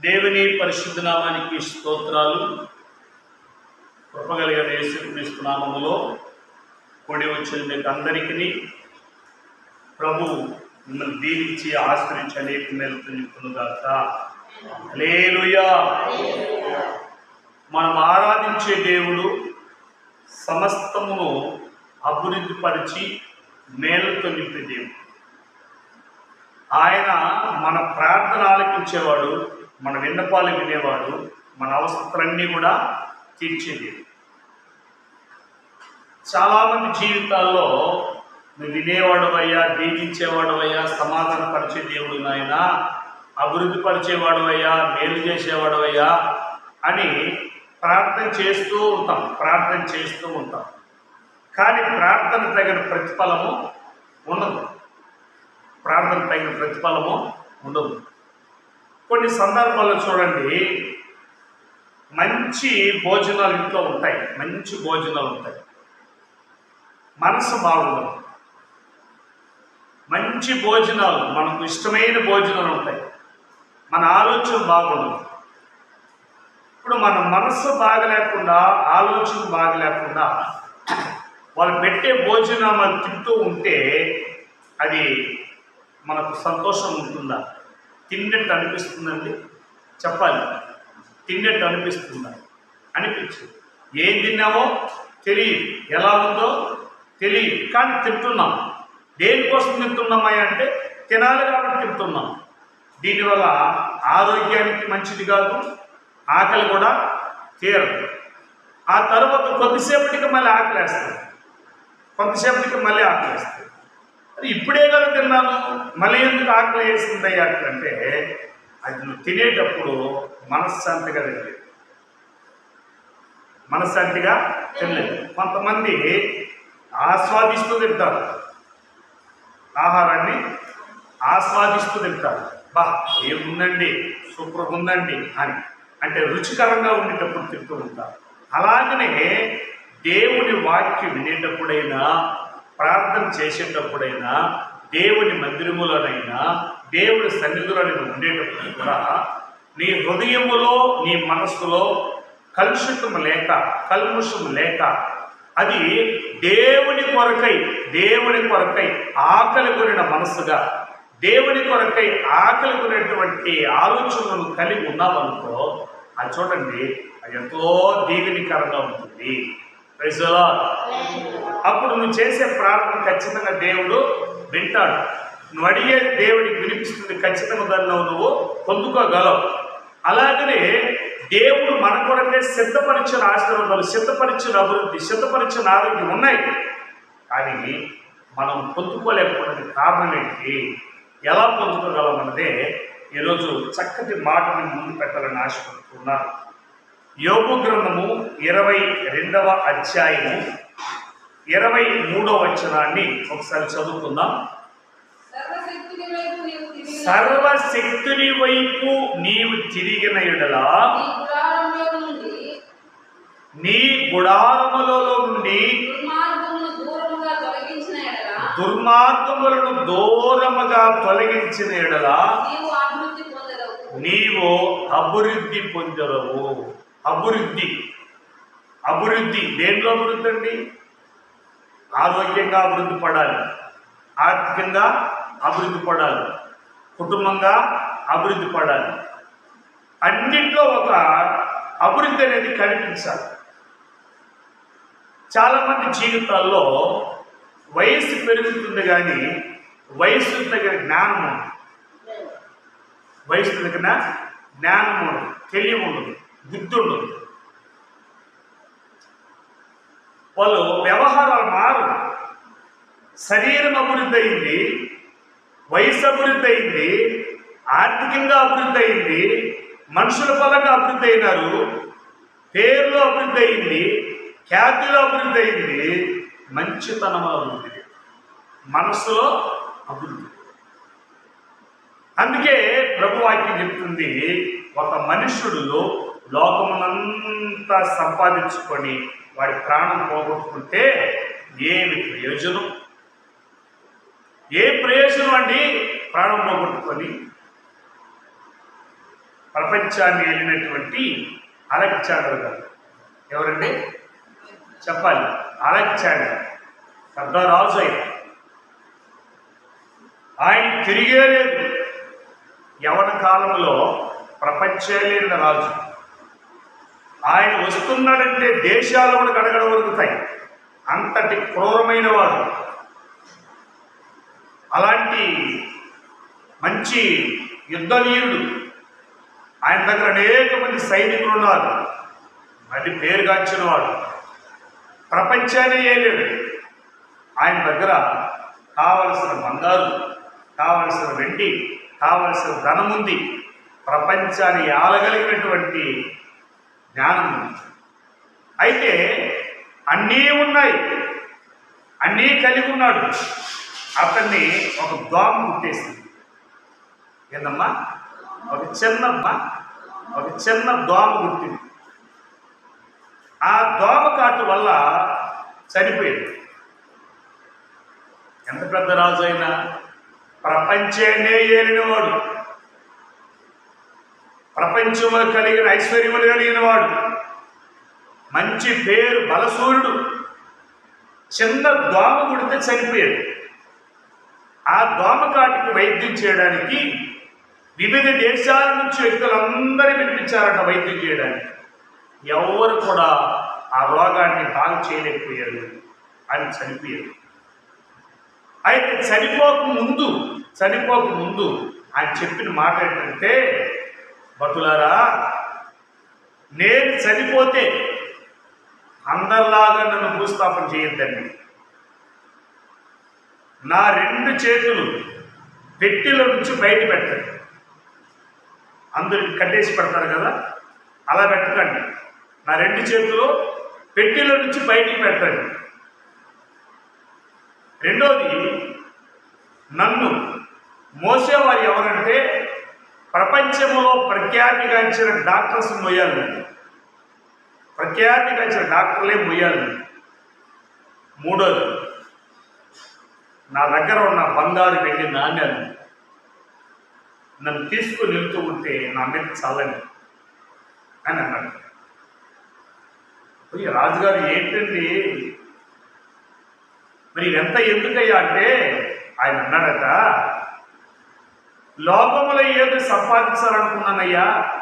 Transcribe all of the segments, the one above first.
దేవుని పరిశుద్ధ నామానికి స్తోత్రాలు. కృపగలిగిన యేసుక్రీస్తు నామములో కూడి వచ్చిన మీకు అందరికీ ప్రభు మిమ్మల్ని దీవించి ఆశ్రయించి అనేక మేలు లేలుయా మనం ఆరాధించే దేవుడు సమస్తమును అభివృద్ధిపరిచి మేలుతో నింపే దేవుడు. ఆయన మన ప్రార్థన ఆలకించేవాడు మన విన్నపాలు వినేవాడు మన అవసరాలన్నీ కూడా తీర్చేది. చాలామంది జీవితాల్లో నువ్వు వినేవాడవయ్యా దీవించేవాడవయ్యా సమాధానపరిచే దేవుడు నాయన అభివృద్ధి పరిచేవాడవయ్యా మేలు చేసేవాడవయ్యా అని ప్రార్థన చేస్తూ ఉంటాం ప్రార్థన చేస్తూ ఉంటాం. కానీ ప్రార్థన తగిన ప్రతిఫలము ఉండదు. ప్రార్థన తగిన ప్రతిఫలము ఉండదు. కొన్ని సందర్భాల్లో చూడండి మంచి భోజనాలు ఇంట్లో ఉంటాయి. మంచి భోజనాలు ఉంటాయి. మనసు బాగుండదు. మంచి భోజనాలు మనకు ఇష్టమైన భోజనాలు ఉంటాయి. మన ఆలోచన బాగుండదు. ఇప్పుడు మన మనసు బాగలేకుండా ఆలోచన బాగలేకుండా వాళ్ళు పెట్టే భోజనం మనం తింటూ ఉంటే అది మనకు సంతోషం ఉంటుందా? తిన్నట్టు అనిపిస్తుందండి? చెప్పాలి. తిన్నట్టు అనిపిస్తుందా? అనిపించు ఏం తిన్నామో తెలియదు. ఎలా ఉందో తెలియదు. కానీ తింటున్నాం. దేనికోసం తింటున్నామా అంటే తినాలి కాబట్టి తింటున్నాం. దీనివల్ల ఆరోగ్యానికి మంచిది కాదు ఆకలి కూడా తీరదు. ఆ తర్వాత కొద్దిసేపటికి మళ్ళీ ఆకలేస్తుంది కొంతసేపటికి మళ్ళీ ఆకలేస్తుంది అది ఇప్పుడే కదా తిన్నాను మళ్ళీ ఎందుకు ఆకలి వేసింది అంటే అది నువ్వు తినేటప్పుడు మనశ్శాంతిగా తినలేదు. మనశ్శాంతిగా తినలేదు. కొంతమంది ఆస్వాదిస్తూ తింటారు. ఆహారాన్ని ఆస్వాదిస్తూ తింటారు. బా ఏముందండి? సూపర్గా ఉందండి అని. అంటే రుచికరంగా ఉండేటప్పుడు తింటూ ఉంటారు. అలాగనే దేవుని వాక్యం వినేటప్పుడైనా ప్రార్థన చేసేటప్పుడైనా దేవుని మందిరములోనైనా దేవుడి సన్నిధిలోనైనా ఉండేటప్పుడు కూడా నీ హృదయములో నీ మనస్సులో కలుషితం లేక కల్ముషం లేక అది దేవుని కొరకై దేవుని కొరకై ఆకలి కొనిన మనస్సుగా దేవుని కొరకై ఆకలి కొనేటువంటి ఆలోచనలను కలిగి ఉన్నావనుకో అది చూడండి అది ఎంతో దీవెనికరంగా ఉంటుంది. Praise అప్పుడు నువ్వు చేసే ప్రార్థన ఖచ్చితంగా దేవుడు వింటాడు. నువ్వు అడిగే దేవుడికి వినిపిస్తుంది ఖచ్చితంగా దానిలో నువ్వు పొందుకోగలవు. అలాగనే దేవుడు మన కొరకే సిద్ధపరిచిన ఆశీర్వాదాలు సిద్ధపరిచిన అభివృద్ధి సిద్ధపరిచిన ఆరోగ్యం ఉన్నాయి. కానీ మనం పొందుకోలేకపోయినది కారణం ఏంటి? ఎలా పొందుకోగలం అన్నదే ఈరోజు చక్కటి మాటని ముందు పెట్టాలని ఆశపడుతున్నాను. యోగు గ్రంథము ఇరవై రెండవ అధ్యాయము ఇరవై మూడవ వచనాన్ని ఒకసారి చదువుకుందాం. సర్వశక్తుని వైపు నీవు తిరిగిన ఎడలా నీ గుడారములలో నుండి దుర్మార్గములను దూరముగా తొలగించిన ఎడలా నీవు అభివృద్ధి పొందదవు. నీవు అభివృద్ధి పొందరవు అభివృద్ధి. అభివృద్ధి దేంట్లో అభివృద్ధి అండి ఆరోగ్యంగా అభివృద్ధి పడాలి. ఆర్థికంగా అభివృద్ధి పడాలి. కుటుంబంగా అభివృద్ధి పడాలి. అన్నింట్లో ఒక అభివృద్ధి అనేది కనిపించాలి. చాలామంది జీవితాల్లో వయస్సు పెరుగుతుంది కానీ వయసు దగ్గర జ్ఞానం ఉండదు. వయసు దగ్గర జ్ఞానం ఉండదు తెలివి ఉండదు. బుద్ధుడు వాళ్ళు వ్యవహారాలు మారు. శరీరం అభివృద్ధి అయింది వయసు అభివృద్ధి అయింది ఆర్థికంగా అభివృద్ధి అయింది మనుషుల పరంగా అభివృద్ధి అయినారు పేర్లో అభివృద్ధి అయింది ఖ్యాతిలో అభివృద్ధి అయింది మంచితనంలో అభివృద్ధి. లేదు. మనస్సులో అభివృద్ధి. అందుకే ప్రభువాక్యం చెప్తుంది ఒక మనుషుడు లోకమునంతా సంపాదించుకొని వాడి ప్రాణం పోగొట్టుకుంటే ఏమి ప్రయోజనం? ఏ ప్రయోజనం అండి ప్రాణం పోగొట్టుకొని? ప్రపంచాన్ని వెళ్ళినటువంటి అలెగ్జాండర్ గారు. ఎవరండి? చెప్పాలి. అలెగ్జాండర్ సర్దార్ రాజు ఆయన ఆయన తిరిగే లేదు యవన కాలంలో ప్రపంచలేని రాజు. ఆయన వస్తున్నాడంటే దేశాలు కూడా గడగడ వరుగుతాయి అంతటి క్రూరమైన వాడు. అలాంటి మంచి యుద్ధవీరుడు. ఆయన దగ్గర అనేక మంది సైనికులు ఉన్నారు. మళ్ళీ పేరుగాంచిన వాడు ప్రపంచాన్ని ఏలేడు. ఆయన దగ్గర కావలసిన బంగారు కావలసిన వెండి కావలసిన ధనం ఉంది ప్రపంచాన్ని ఆలగలిగినటువంటి జ్ఞానం ఉంది అయితే అన్నీ ఉన్నాయి. అన్నీ కలిగి ఉన్నాడు. అతన్ని ఒక దోమ కుట్టేసింది. ఏందమ్మా? ఒక చిన్న ఒక చిన్న దోమ కుట్టింది. ఆ దోమ కాటు వల్ల చనిపోయింది. ఎంత పెద్ద రాజు అయినా ప్రపంచాన్నే ఏలినవాడు. ప్రపంచంలో కలిగిన ఐశ్వర్యములు కలిగిన వాడు మంచి పేరు బలసూరుడు. చిన్న దోమ కుడితే చనిపోయాడు. ఆ దోమ కాటికి వైద్యం చేయడానికి వివిధ దేశాల నుంచి వ్యక్తులందరూ వినిపించారట వైద్యం చేయడానికి. ఎవరు కూడా ఆ రోగాన్ని బాగు చేయలేకపోయారు అని చనిపోయారు. అయితే చనిపోక ముందు చనిపోక ముందు ఆయన చెప్పిన మాట ఏంటంటే భటులారా నేను చనిపోతే అందరిలాగా నన్ను భూస్థాపన చేయొద్దండి. నా రెండు చేతులు పెట్టెలో నుంచి బయట పెట్టండి. అందరికి కట్టేసి పెడతారు కదా అలా పెట్టకండి. నా రెండు చేతులు పెట్టెలో నుంచి బయటికి పెట్టండి. రెండోది నన్ను మోసేవారు ఎవరంటే ప్రపంచంలో ప్రఖ్యాతిగాంచిన డాక్టర్స్ మొయ్యాలి. ప్రఖ్యాతిగాంచిన డాక్టర్లే మొయ్యాలి. మూడోది నా దగ్గర ఉన్న బంగారు వెండి నాణ్యాలు నన్ను తీసుకుని వెళ్తూ ఉంటే నా మీద చల్లని అని అన్నాడు. ఈ రాజుగారు ఏంటండి? మరి ఇదంతా ఎందుకయ్యా అంటే ఆయన అన్నాడట లోకములో ఏది సంపాదించాలనుకున్నానయ్యా?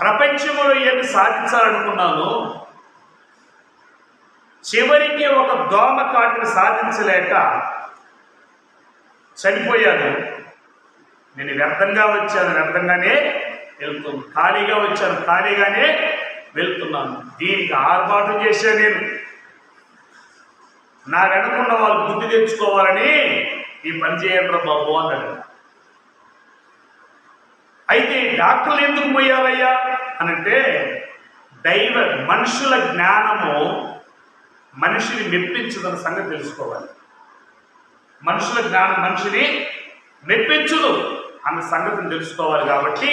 ప్రపంచంలో ఏది సాధించాలనుకున్నాను? చివరికి ఒక దోమ కాటిని సాధించలేక చనిపోయాను. నేను వ్యర్థంగా వచ్చాను వ్యర్థంగానే వెళ్తున్నాను ఖాళీగా వచ్చాను ఖాళీగానే వెళ్తున్నాను. దీనికి ఆర్భాటం చేశాను నేను. నా వెనకున్న వాళ్ళు బుద్ధి తెచ్చుకోవాలని ఈ పని చేయండి బాబు అన్నాడు. అయితే డాక్టర్లు ఎందుకు పోయాలయ్యా అనంటే దైవ మనుషుల జ్ఞానము మనిషిని మెప్పించదన్న సంగతి తెలుసుకోవాలి. మనుషుల జ్ఞానం మనిషిని మెప్పించదు అన్న సంగతిని తెలుసుకోవాలి కాబట్టి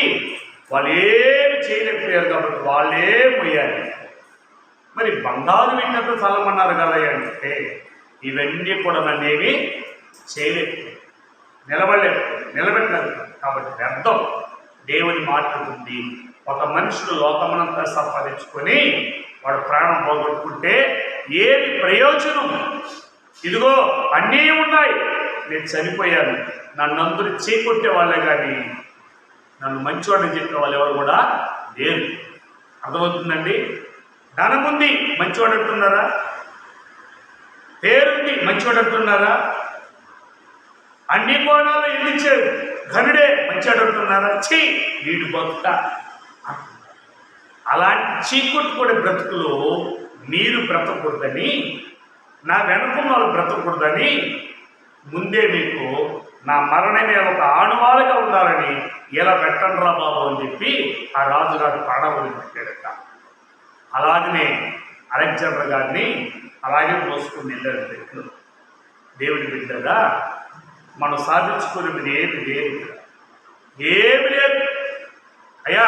వాళ్ళు ఏమి చేయలేకపోయారు కాబట్టి వాళ్ళే పోయారు మరి బంగారు విన్నట్టు చల్లమన్నారు కదా అంటే ఇవన్నీ కూడా నన్నేమి చేయలేదు. నిలబడలేదు. నిలబెట్టలేదు. కాబట్టి వ్యర్థం. దేవుని మాట్లాడుతుంది ఒక మనుషుడు లోకమునంతా సంపాదించుకొని వాడు ప్రాణం పోగొట్టుకుంటే ఏమి ప్రయోజనం? ఇదిగో అన్నీ ఉన్నాయి. నేను చనిపోయాను. నన్ను అందరూ చేకొట్టే వాళ్ళే కానీ నన్ను మంచివాడని చెప్పిన వాళ్ళు ఎవరు కూడా లేరు. అర్థమవుతుందండి? ధనముంది. మంచివాడు అంటున్నారా? పేరుంది. మంచివాడు అంటున్నారా? అన్ని కోణాలు ఇచ్చాడు ఘనుడే మంచాడు అంటున్నారా చీ వీడు భక్త అలాంటి చీకొట్టుకునే బ్రతుకులు మీరు బ్రతకూడదని నా వెనుకున్న వాళ్ళు బ్రతకూడదని ముందే మీకు నా మరణమే ఒక ఆణువాలుగా ఉండాలని ఇలా పెట్టండిరా బాబు అని చెప్పి ఆ రాజుగారు ప్రాణములు పెట్టాడట. అలాగనే అలెగ్జాండర్ గారిని అలాగే మోసుకుని వెళ్ళారు వ్యక్తులు దేవుడి బిడ్డగా మనం సాధించుకునేది ఏమి లేదు. ఏమి లేదు. అయ్యా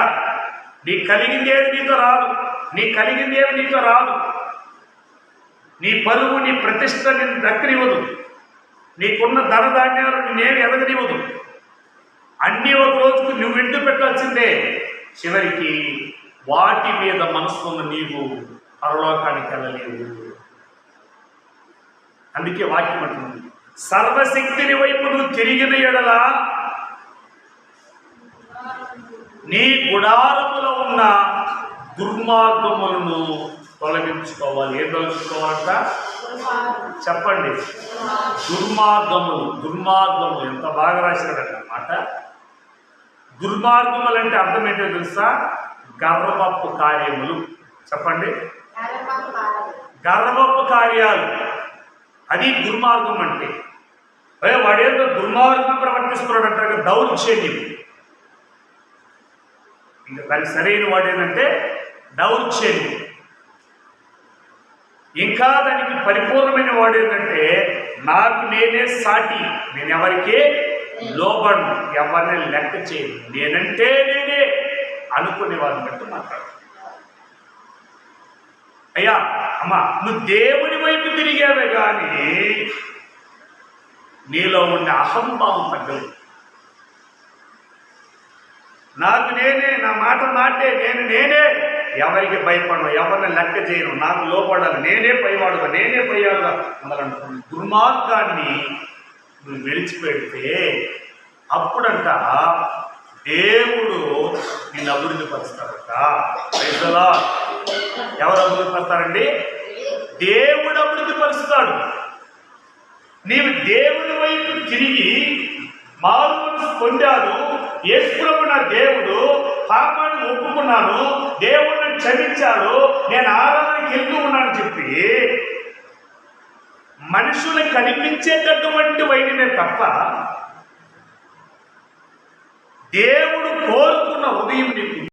నీ కలిగింది ఏది నీతో రాదు. నీ కలిగింది ఏమి నీతో రాదు. నీ పరువు నీ ప్రతిష్ట నేను దక్కనివ్వదు. నీకున్న ధనధాన్యాలు నేనేమి ఎదగనివ్వదు. అన్నీ ఒక రోజుకు నువ్వు ఇంటి పెట్టాల్సిందే. చివరికి వాటి మీద మనసున్న నీవు పరలోకానికి వెళ్ళలేవు. అందుకే వాక్యం అంటుంది. సర్వశక్తిని వైపు నువ్వు తిరిగిన ఎడల నీ గుడారములో ఉన్న దుర్మార్గములను తొలగించుకోవాలి. ఏం తొలగించుకోవాలంట? చెప్పండి. దుర్మార్గములు దుర్మార్గములు. ఎంత బాగా రాశాడంట మాట. దుర్మార్గములు అంటే అర్థం ఏంటో తెలుసా? గర్వపప్పు కార్యములు. చెప్పండి. గర్వపు కార్యాలు. అది దుర్మార్గం అంటే. అయ్యో వాడేదో దుర్మార్గంగా ప్రవర్తిస్తున్నాడు అంటారు దౌర్జన్యం ఇంకా దానికి సరైన వాడు ఏంటంటే దౌర్జన్యం ఇంకా దానికి పరిపూర్ణమైన వాడు ఏంటంటే నాకు నేనే సాటి నేను ఎవరికి లోబడను ఎవరిని లెక్క చేయను. నేనంటే నేనే అనుకునే వారిని బట్టి మాట్లాడు. అయ్యా అమ్మా నువ్వు దేవుని వైపు తిరిగావే కానీ నీలో ఉండే అహంభావం తగ్గదు. నాకు నేనే నా మాట మాటే నేను నేనే. ఎవరికి భయపడను ఎవరిని లెక్క చేయను నాకు లోపడాలి నేనే పైవాడుగా నేనే పైవాడుగా మొదలంటున్నాను దుర్మార్గాన్ని నువ్వు విడిచిపెడితే అప్పుడంట దేవుడు నిన్ను అభివృద్ధి పరుస్తాడట. రైతులా ఎవరు అభివృద్ధి పరుస్తారండి? దేవుడు అభివృద్ధి పరుస్తాడు. నీవు దేవుని వైపు తిరిగి మారు మనసు పొందాను యేసుప్రభు నా దేవుడు పాపాన్ని ఒప్పుకున్నాను. దేవుడిని క్షమించాడు నేను ఆరాధనకి వెళ్తూ ఉన్నాను చెప్పి మనుషులు కనిపించేటటువంటి వైద్యమే తప్ప దేవుడు కోరుకున్న ఉదయం నీకు